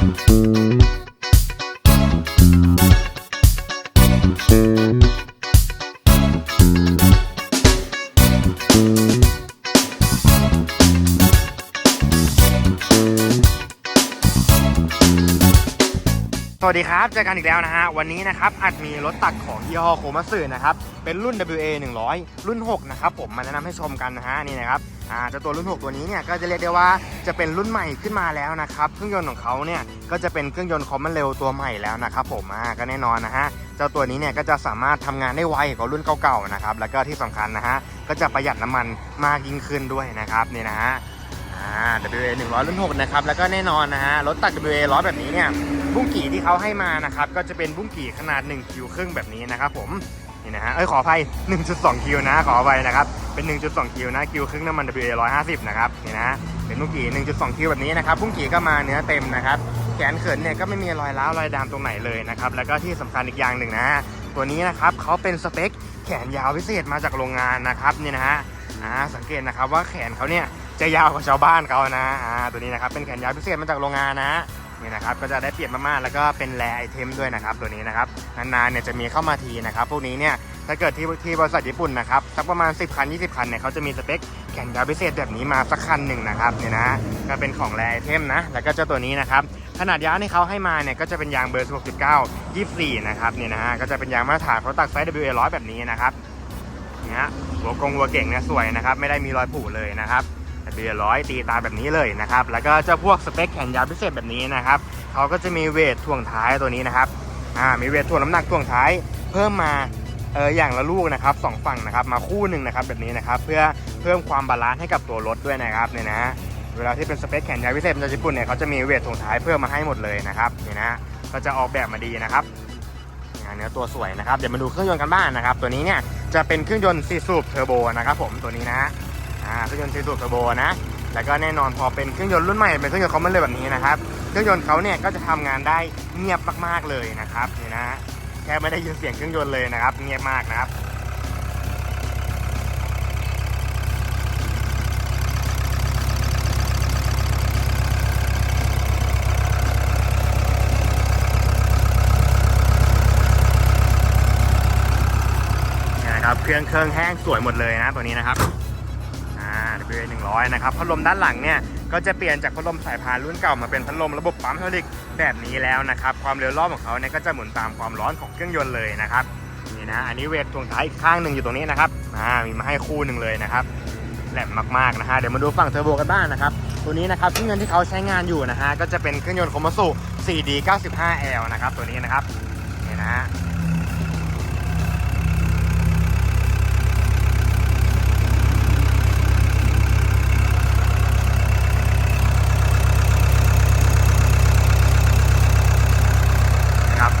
สวัสดีครับเจอกันอีกแล้วนะฮะ วันนี้นะครับอาจมีรถตักของยี่ห้อโคมัสึนะครับ เป็นรุ่น WA 100 รุ่น 6 นะครับผมมาแนะนำให้ชมกันนะฮะ นี่นะครับ อ่าเจ้าตัวรุ่น 6 ตัวนี้เนี่ยก็จะเรียกได้ว่าจะเป็นรุ่นใหม่ขึ้นมาแล้วนะครับเครื่องยนต์ของเขาเนี่ยก็จะเป็นเครื่องยนต์คอมมอนเร็วตัวใหม่แล้วนะครับผมอ่าก็แน่นอนนะฮะเจ้าตัวนี้เนี่ยก็จะสามารถทำงานได้ไวกว่ารุ่นเก่าๆนะครับแล้วก็ที่สำคัญนะฮะก็จะประหยัดน้ำมันมากยิ่งขึ้นด้วยนะครับนี่นะฮะอ่า WA 100 รุ่น 6 นะครับ แล้วก็แน่นอนนะฮะ รถตัด WA 100 แบบนี้เนี่ย บุ้งกี่ที่เขาให้มานะครับ ก็จะเป็นบุ้งกี่ขนาด1คิวครึ่งแบบนี้นะครับผม นี่นะฮะ เอ้ยขออภัย 1.2 คิวนะ ขออภัยนะครับ เป็น 1.2 คิวนะ คิวครึ่งน้ำมัน WA 150 นะครับ นี่นะ เป็นบุ้งกี่ 1.2 คิวแบบนี้นะครับบุ้งกี่ก็มาเนื้อเต็มนะครับ แขนเขินเนี่ยก็ไม่มีรอยร้าวรอยดามตรงไหนเลยนะครับ แล้วก็ที่สำคัญอีกอย่างหนึ่งนะฮะตัวนี้นะครับเขาเป็นสเปคแขนยาวพิเศษมาจากโรงงานนะครับ นี่นะฮะ อ่า สังเกตนะครับว่าแขนเขาเนี่ยจะยาวกว่าชาวบ้านเขานะ อ่า ตัวนี้นะครับเป็นแขนยาวพิเศษมาจากโรงงานนะ นี่นะครับก็จะได้เปรียบมากๆแล้วก็เป็นแรไอเทมด้วยนะครับตัวนี้นะครับนานๆเนี่ยจะมีเข้ามาทีนะครับพวกนี้เนี่ยถ้าเกิดที่ที่บริษัทญี่ปุ่นนะครับสักประมาณ 10 คัน 20 คันเนี่ยเขาจะมีสเปคแขนยาวพิเศษแบบนี้มาสักคันหนึ่งนะครับเนี่ยนะก็เป็นของแรไอเทมนะแล้วก็เจ้าตัวนี้นะครับขนาดยางที่เขาให้มาเนี่ยก็จะเป็นยางเบอร์69 24 นะครับเนี่ยนะฮะก็จะเป็นยางมาตรฐานเขาตักไซส์ WA 100 แบบนี้นะครับเนี่ยหัวกงหัวเก่งเนี่ยสวยนะครับไม่ได้มีรอยผุเลยนะครับ บียร้อยตีตาแบบนี้เลยนะครับ แล้วก็เจ้าพวกสเปคแขนยาวพิเศษแบบนี้นะครับเขาก็จะมีเวทถ่วงท้ายตัวนี้นะครับอ่ามีเวทถ่วงน้ำหนักถ่วงท้ายเพิ่มมาเอออย่างละลูกนะครับสองฝั่งนะครับมาคู่หนึ่งนะครับแบบนี้นะครับเพื่อเพิ่มความบาลานซ์ให้กับตัวรถด้วยนะครับเนี่ยนะเวลาที่เป็นสเปคแขนยาวพิเศษจากญี่ปุ่นเนี่ยเขาจะมีเวทถ่วงท้ายเพิ่มมาให้หมดเลยนะครับเนี่ยนะก็จะออกแบบมาดีนะครับเนื้อตัวสวยนะครับเดี๋ยวมาดูเครื่องยนต์กันบ้างนะครับ ตัวนี้เนี่ยจะเป็นเครื่องยนต์4สูบเทอร์โบนะครับผมตัวนี้นะฮะ อ่าเครื่องยนต์4สูบเทอร์โบนะ แล้วก็แน่นอนพอเป็นเครื่องยนต์รุ่นใหม่เป็นเครื่องยนต์คอมมอนเลยแบบนี้นะครับ เครื่องยนต์เขาเนี่ยก็จะทำงานได้เงียบมากๆเลยนะครับนี่นะฮะแค่ไม่ได้ยินเสียงเครื่องยนต์เลยนะครับ เงียบมากนะครับเนี่นะครับเครื่องเครื่องแห้งสวยหมดเลยนะตัวนี้นะครับา WA 100 นะครับ พัดลมด้านหลังเนี่ย ก็จะเปลี่ยนจากพัดลมสายพานรุ่นเก่ามาเป็นพัดลมระบบปั๊มไฮดรอลิกแบบนี้แล้วนะครับ ความเร็วรอบของเขาเนี่ยก็จะหมุนตามความร้อนของเครื่องยนต์เลยนะครับ นี่นะ อันนี้เวทตวงท้ายอีกข้างหนึ่งอยู่ตรงนี้นะครับอ่ามีมาให้คู่หนึ่งเลยนะครับ แหลมมากๆนะฮะ เดี๋ยวมาดูฝั่งเทอร์โบกันบ้างนะครับ ตัวนี้นะครับเครื่องยนต์ที่เขาใช้งานอยู่นะฮะ ก็จะเป็นเครื่องยนต์โคมัสุ 4D 95L นะครับ ตัวนี้นะครับ นี่นะฮะ นะครับ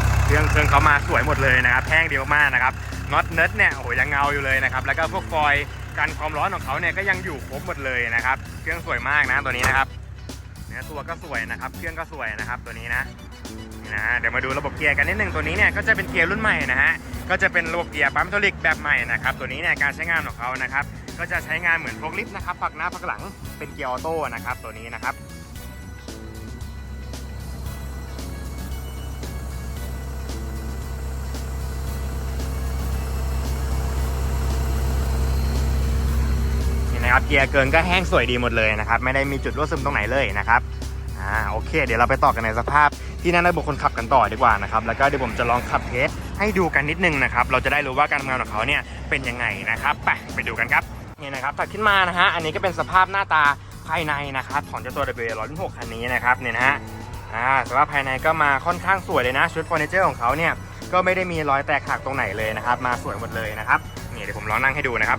เขามาสวยหมดเลยนะครับแห้งเดียวมากนะครับน็อตเนิร์ดเนี่ยโอ้โหยังเงาอยู่เลยนะครับแล้วก็พวกฟอยกันความร้อนของเขาเนี่ยก็ยังอยู่ครบหมดเลยนะครับ เครื่องสวยมากนะตัวนี้นะครับเนื้อตัวก็สวยนะครับ เครื่องก็สวยนะครับตัวนี้นะนี่นะเดี๋ยวมาดูระบบเกียร์กันนิดนึงตัวนี้เนี่ยก็จะเป็นเกียร์รุ่นใหม่นะฮะก็จะเป็นระบบเกียร์ปั๊มโทลิกแบบใหม่นะครับตัวนี้เนี่ยการใช้งานของเขานะครับก็จะใช้งานเหมือนพวกลิฟต์นะครับปักหน้าปักหลังเป็นเกียร์ออโต้นะครับตัวนี้นะครับ นะครับเกียร์เกินก็แห้งสวยดีหมดเลยนะครับไม่ได้มีจุดรั่วซึมตรงไหนเลยนะครับอ่าโอเค เดี๋ยวเราไปต่อกันในสภาพที่นั่งได้บุคคลขับกันต่อดีกว่านะครับแล้วก็เดี๋ยวผมจะลองขับเทสให้ดูกันนิดนึงนะครับเราจะได้รู้ว่าการทำงานของเขาเนี่ยเป็นยังไงนะครับไปไปดูกันครับนี่นะครับตัดขึ้นมานะฮะอันนี้ก็เป็นสภาพหน้าตาภายในนะครับของเจ้าตัว W 1 6คันนี้นะครับเนี่ยนะฮะอ่าสภาพภายในก็มาค่อนข้างสวยเลยนะชุดเฟอร์นิเจอร์ของเขาเนี่ยก็ไม่ได้มีรอยแตกหักตรงไหนเลยนะครับ มาสวยหมดเลยนะครับนี่เดี๋ยวผมลองนั่งให้ดูนะครับ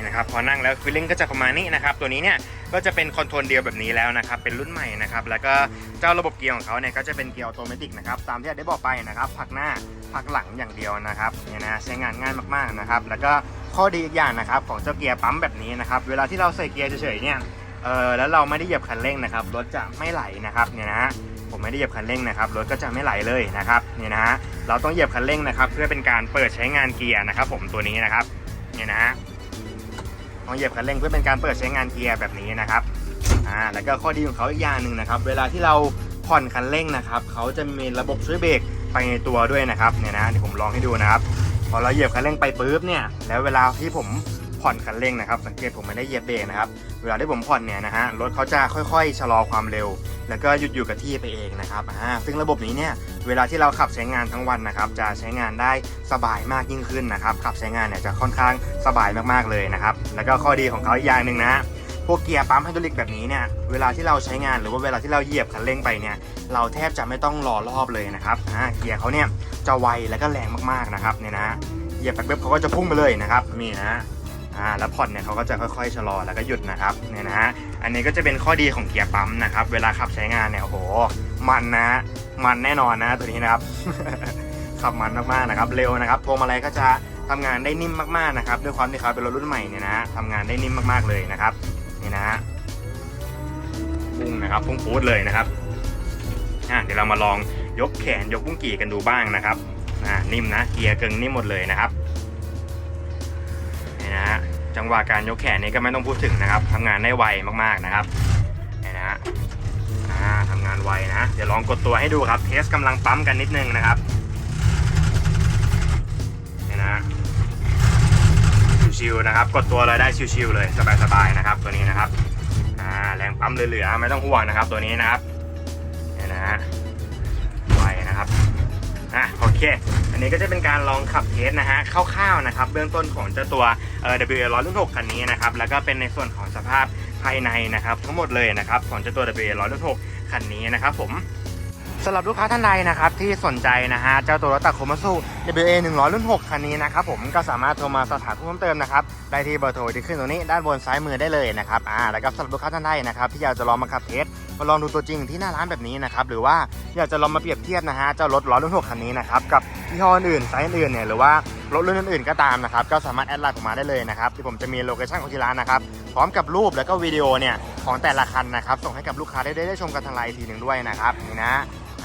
นี่นะครับพอนั่งแล้วฟีลลิ่งก็จะประมาณนี้นะครับตัวนี้เนี่ยก็จะเป็นคอนโทรลเดียวแบบนี้แล้วนะครับเป็นรุ่นใหม่นะครับแล้วก็เจ้าระบบเกียร์ของเขาเนี่ยก็จะเป็นเกียร์ออโตเมติกนะครับตามที่ได้บอกไปนะครับผักหน้าผักหลังอย่างเดียวนะครับเนี่ยนะใช้งานง่ายมากๆนะครับแล้วก็ข้อดีอีกอย่างนะครับของเจ้าเกียร์ปั๊มแบบนี้นะครับเวลาที่เราใส่เกียร์เฉยๆเนี่ยเออแล้วเราไม่ได้เหยียบคันเร่งนะครับรถจะไม่ไหลนะครับเนี่ยนะฮะผมไม่ได้เหยียบคันเร่งนะครับรถก็จะไม่ไหลเลยนะครับเนี่ยนะฮะเราต้องเหยียบคันเร่งนะครับ เพื่อเป็นการเปิดใช้งานเกียร์นะครับ ผมตัวนี้นะครับเนี่ยนะฮะ ของเหยียบคันเร่งเพื่อเป็นการเปิดใช้งานเกียร์แบบนี้นะครับอ่าแล้วก็ข้อดีของเขาอีกอย่างหนึ่งนะครับ เวลาที่เราผ่อนคันเร่งนะครับเขาจะมีระบบช่วยเบรกไปในตัวด้วยนะครับเนี่ยนะเดี๋ยวผมลองให้ดูนะครับ พอเราเหยียบคันเร่งไปปุ๊บเนี่ยแล้วเวลาที่ผม ผ่อนคันเร่งนะครับ สังเกตผมไม่ได้เหยียบเบรกนะครับ เวลาที่ผมผ่อนเนี่ยนะฮะรถเขาจะค่อยๆ ชะลอความเร็ว แล้วก็หยุดอยู่กับที่ไปเองนะครับอ่าซึ่งระบบนี้เนี่ยเวลาที่เราขับใช้งานทั้งวันนะครับ จะใช้งานได้สบายมากยิ่งขึ้นนะครับ ขับใช้งานเนี่ยจะค่อนข้างสบายมากๆเลยนะครับ แล้วก็ข้อดีของเขาอีกอย่างหนึ่งนะพวกเกียร์ปั๊มไฮดรอลิกแบบนี้เนี่ยเวลาที่เราใช้งานหรือว่าเวลาที่เราเหยียบคันเร่งไปเนี่ยเราแทบจะไม่ต้องรอรอบเลยนะครับอ่าเกียร์เขาเนี่ยจะไวแล้วก็แรงมากๆนะครับเนี่ยนะเหยียบไปปุ๊บเขาก็จะพุ่งไปเลยนะครับนี่นะ อ่าแล้วผ่อนเนี่ยเขาก็จะค่อยๆชะลอแล้วก็หยุดนะครับเนี่ยนะฮะอันนี้ก็จะเป็นข้อดีของเกียร์ปั๊มนะครับ เวลาขับใช้งานเนี่ยโอ้โห มันนะ มันแน่นอนนะตัวนี้นะครับขับมันมากๆนะครับ เร็วนะครับพวงมาลัยก็จะทำงานได้นิ่มมากๆนะครับ ด้วยความที่เขาเป็นรถรุ่นใหม่เนี่ยนะทำงานได้นิ่มมากๆเลยนะครับนี่นะฮะพุ่งนะครับพุ่งปูดเลยนะครับอะเดี๋ยวเรามาลองยกแขนยกบุ้งกี่กันดูบ้างนะครับอ่านิ่มนะเกียร์เกิงนิ่มหมดเลยนะครับ จังหวะการยกแขนนี้ก็ไม่ต้องพูดถึงนะครับทำงานได้ไวมากๆนะครับนี่นะฮะทำงานไวนะเดี๋ยวลองกดตัวให้ดูครับเทสกำลังปั๊มกันนิดนึงนะครับนี่นะฮะชิวๆนะครับ กดตัวเลยได้ชิวๆเลยสบายๆนะครับ ตัวนี้นะครับแรงปั๊มเหลือๆไม่ต้องห่วงนะครับ ตัวนี้นะครับนี่นะฮะไวนะครับอะโอเค อันนี้ก็จะเป็นการลองขับเทสนะฮะคร่าวๆนะครับ เบื้องต้นของเจ้าตัว เอ่อ WL106 คันนี้นะครับ แล้วก็เป็นในส่วนของสภาพภายในนะครับ ทั้งหมดเลยนะครับของเจ้าตัว WL106 คันนี้นะครับผมสำหรับลูกค้าท่านใดนะครับที่สนใจนะฮะเจ้าตัวรถตักโคมาสุ WA 100 รุ่น 6 คันนี้นะครับผมก็สามารถโทรมาสอบถามเพิ่มเติมนะครับได้ที่เบอร์โทรที่ขึ้นตรงนี้ด้านบนซ้ายมือได้เลยนะครับอ่าแล้วก็สำหรับลูกค้าท่านใดนะครับที่อยากจะลองมาขับเทส มาลองดูตัวจริงที่หน้าร้านแบบนี้นะครับหรือว่าอยากจะลองมาเปรียบเทียบนะฮะเจ้ารถล้อรุ่นหกคันนี้นะครับกับยี่ห้ออื่นไซส์อื่นเนี่ยหรือว่ารถรุ่นอื่นๆก็ตามนะครับก็สามารถแอดไลน์ผมมาได้เลยนะครับที่ผมจะมีโลเคชั่นของที่ร้านนะครับพร้อมกับรูปแล้วก็วิดีโอเนี่ยของแต่ละคันนะครับส่งให้กับลูกค้าได้ได้ชมกันทางไลน์อีกทีหนึ่งด้วยนะครับนี่นะ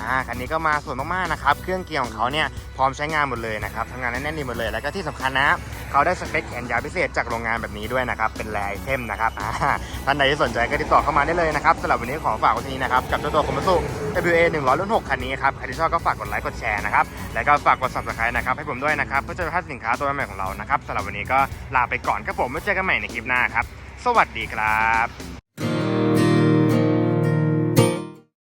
อ่าคันนี้ก็มาสวยมากๆนะครับเครื่องเกียร์ของเขาเนี่ยพร้อมใช้งานหมดเลยนะครับทำงานแน่นๆดีหมดเลยแล้วก็ที่สำคัญนะ เขาได้สเปคแขนยาวพิเศษจากโรงงานแบบนี้ด้วยนะครับ เป็นแรไอเทมนะครับท่านใดที่สนใจก็ติดต่อเข้ามาได้เลยนะครับสำหรับวันนี้ขอฝากไว้ที่นี้นะครับ กับเจ้าตัวคอม a สุ WA 100รุ่น6คันนี้ครับใครที่ชอบก็ฝากกดไลค์กดแชร์นะครับ แล้วก็ฝากกด subscribe นะครับให้ผมด้วยนะครับเพื่อจะไม่พลาดสินค้าตัวใหม่ของเรานะครับสำหรับวันนี้ก็ลาไปก่อนครับผมไว้เจอกันใหม่ในคลิปหน้าครับ สวัสดีครับ